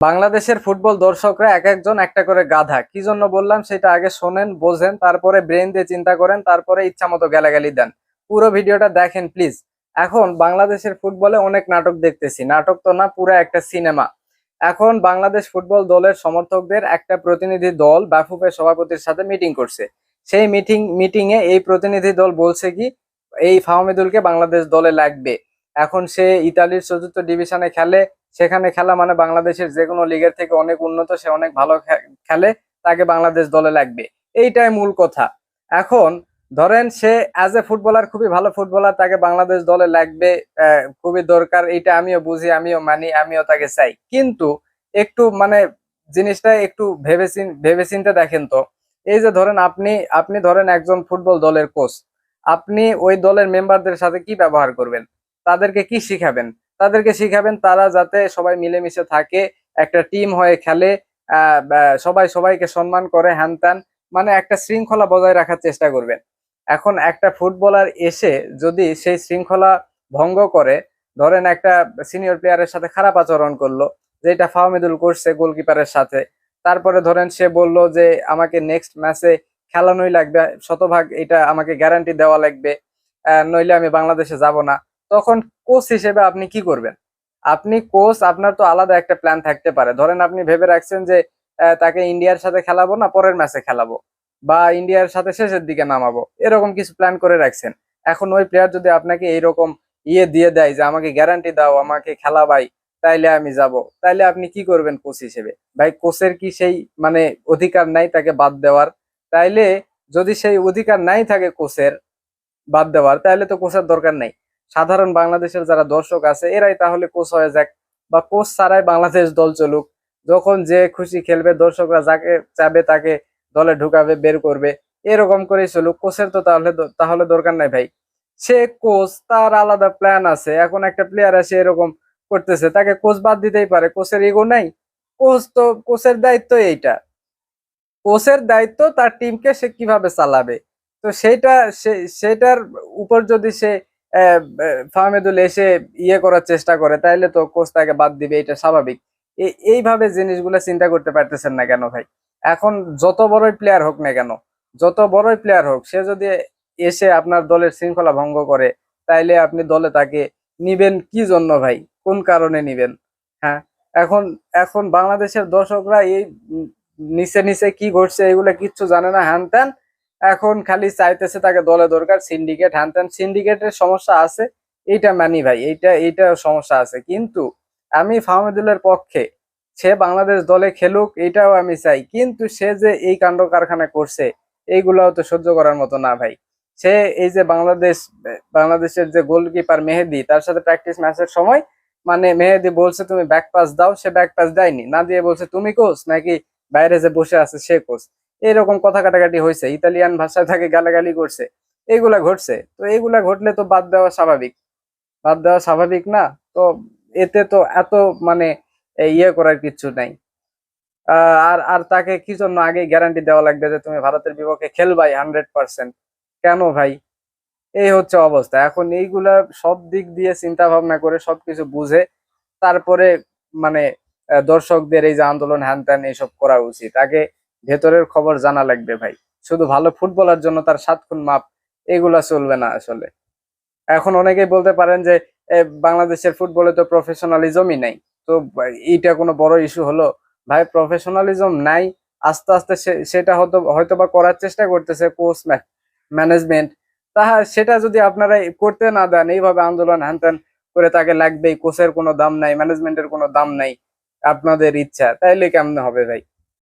বাংলাদেশের ফুটবল দর্শকরা এক একজন একটা করে গাধা। কি জন্য বললাম? সেটা আগে শোনেন, বোঝেন, তারপরে ব্রেন দিয়ে চিন্তা করেন, তারপরে ইচ্ছা মতো গালাগালি দেন। পুরো ভিডিওটা দেখেন, প্লিজ। এখন বাংলাদেশের ফুটবলে অনেক নাটক দেখতেছি। নাটক তো না, পুরো একটা সিনেমা। এখন বাংলাদেশ ফুটবল দলের সমর্থকদের একটা প্রতিনিধি দল বাফুফের সভাপতির সাথে মিটিং করছে। সেই মিটিং মিটিং এ এই প্রতিনিধি দল বলছে কি, এই ফাহমিদুলকে বাংলাদেশ দলে লাগবে। এখন সে ইতালির চতুর্থ ডিভিশনে খেলে সেখানে খেলা মানে বাংলাদেশের যে কোনো লিগের থেকে অনেক উন্নত, সে অনেক ভালো খেলে, তাকে বাংলাদেশ দলে লাগবে। এইটাই মূল কথা। এখন ধরেন সে অ্যাজ এ ফুটবলার খুবই ভালো ফুটবলার তাকে বাংলাদেশ দলে লাগবে খুবই দরকার এটা আমিও বুঝি, আমিও মানি, আমিও তাকে চাই। কিন্তু একটু মানে জিনিসটা একটু ভেবে ভেবে চিন্তে দেখেন তো, এই যে ধরেন আপনি আপনি ধরেন একজন ফুটবল দলের কোচ আপনি ওই দলের মেম্বারদের সাথে কি ব্যবহার করবেন? তাদেরকে কি শিখাবেন? তাদেরকে শিখাবেন, তারা যাতে সবাই মিলেমিশে থাকে, একটা টিম হয়ে খেলে সবাই সবাইকে সম্মান করে, হ্যান ত্যান মানে একটা শৃঙ্খলা বজায় রাখার চেষ্টা করবেন। এখন একটা ফুটবলার এসে যদি সেই শৃঙ্খলা ভঙ্গ করে, ধরেন একটা সিনিয়র প্লেয়ারের সাথে খারাপ আচরণ করল যেটা ফাহমিদুল করছে গোলকিপারের সাথে, তারপরে ধরেন সে বলল যে আমাকে নেক্সট ম্যাচে খেলানোই লাগবে, শতভাগ এটা আমাকে গ্যারান্টি দেওয়া লাগবে নইলে আমি বাংলাদেশে যাব না। তখন কোচ হিসেবে আপনি কি করবেন? আপনি কোচ আপনার তো আলাদা একটা প্ল্যান থাকতে পারে। ধরেন আপনি ভেবে রাখছেন যে তাকে ইন্ডিয়ার সাথে খেলাবো না পরের ম্যাচে খেলাবো বা ইন্ডিয়ার সাথে শেষের দিকে নামাবো। এরকম কিছু প্ল্যান করে রাখছেন। এখন ওই প্লেয়ার যদি আপনাকে এইরকম ইয়ে দিয়ে দেয় যে, আমাকে গ্যারান্টি দাও, আমাকে খেলাবাই, তাইলে আমি যাব। তাইলে আপনি কি করবেন কোচ হিসেবে? ভাই কোচের কি সেই মানে অধিকার নাই তাকে বাদ দেওয়ার? তাইলে যদি সেই অধিকার নাই থাকে কোচের বাদ দেওয়ার তাহলে তো কোচের দরকার নাই। সাধারণ বাংলাদেশের যারা দর্শক আছে, এরাই তাহলে কোচ হয়ে যাক বা কোচ ছাড়াই বাংলাদেশ দল চলুক। যখন যে খুশি খেলবে, দর্শকরা যাকে চাবে তাকে দলে ঢুকাবে, বের করবে। এরকম করেই চলুক। কোচের তো তাহলে তাহলে দরকার নাই ভাই। সে কোচ, তার আলাদা প্ল্যান আছে। এখন একটা প্লেয়ার আছে এরকম করতেছে, তাকে কোচ বাদ দিতেই পারে। কোচের ইগো নাই। কোচ তো, কোচের দায়িত্ব এইটা। কোচের দায়িত্ব তার টিমকে সে কীভাবে চালাবে? তো সেইটা সেটার উপর যদি সে ফাহমেদুল এসে ইয়ে করার চেষ্টা করে, তাইলে তো কোচ তাকে বাদ দিবে, এটা স্বাভাবিক। এইভাবে জিনিসগুলো চিন্তা করতে পারতেছেন না কেন ভাই? এখন যত বড়ই প্লেয়ার হোক না কেন, যত বড়ই প্লেয়ার হোক, সে যদি এসে আপনার দলের শৃঙ্খলা ভঙ্গ করে, তাইলে আপনি দলে তাকে নিবেন কি জন্য ভাই? কোন কারণে নিবেন? হ্যাঁ? এখন এখন বাংলাদেশের দর্শকরা এই নিচে নিচে কি ঘটছে, এগুলো কিচ্ছু জানে না হ্যান ত্যান এখন খালি চাইতেছে তাকে দলে দরকার সিন্ডিকেট হ্যান সিন্ডিকেটের সমস্যা আছে, এইটা মানি ভাই, এইটা এইটা সমস্যা আছে। কিন্তু আমি ফাহমিদুলের পক্ষে, সে বাংলাদেশ দলে খেলুক এটাও আমি চাই। কিন্তু সে যে এই কাণ্ড কারখানা করছে, এইগুলাও তো সহ্য করার মতো না ভাই। সে এই যে বাংলাদেশ, বাংলাদেশের যে গোলকিপার মেহেদি, তার সাথে প্র্যাকটিস ম্যাচের সময় মানে মেহেদি বলছে, তুমি ব্যাক পাস দাও। সে ব্যাক পাস দেয়নি। না দিয়ে বলছে, তুমি কোচ নাকি বাইরে যে বসে আছে, সে কোচ এরকম কথা কাটাকাটি হয়েছে ইতালিয়ান ভাষায় তাকে গালাগালি করছে, এইগুলা ঘটছে। তো এইগুলা ঘটলে তো বাদ দেওয়া স্বাভাবিক। বাদ দেওয়া স্বাভাবিক না, তো এতে তো এত মানে ইয়ে করার কিছু নাই। আর আর তাকে কি জন্য আগে গ্যারান্টি দেওয়া লাগবে যে তুমি ভারতের বিপক্ষে খেলবাই হান্ড্রেড পার্সেন্ট কেন ভাই? এই হচ্ছে অবস্থা। এখন এইগুলা সব দিক দিয়ে চিন্তা ভাবনা করে সবকিছু বুঝে, তারপরে মানে দর্শকদের এই যে আন্দোলন হ্যান ত্যান এইসব করা উচিত। আগে ভেতরের খবর জানা লাগবে ভাই। শুধু ভালো ফুটবলার জন্য তার সাত খুন মাপ, এগুলা চলবে না আসলে। এখন অনেকেই বলতে পারেন যে বাংলাদেশের ফুটবলে তো প্রফেশনালিজমই নাই। তো এইটা কোনো বড় ইস্যু হলো? ভাই প্রফেশনালিজম নাই, আস্তে আস্তে সেটা হয়তো হয়তো বা করার চেষ্টা করতেছে কোচ ম্যানেজমেন্ট তাহা, সেটা যদি আপনারা করতে না দেন, এইভাবে আন্দোলন হ্যান করে তাকে লাগবেই কোচের কোনো দাম নাই ম্যানেজমেন্টের কোনো দাম নাই। আপনাদের ইচ্ছা, তাইলে কেমন হবে ভাই?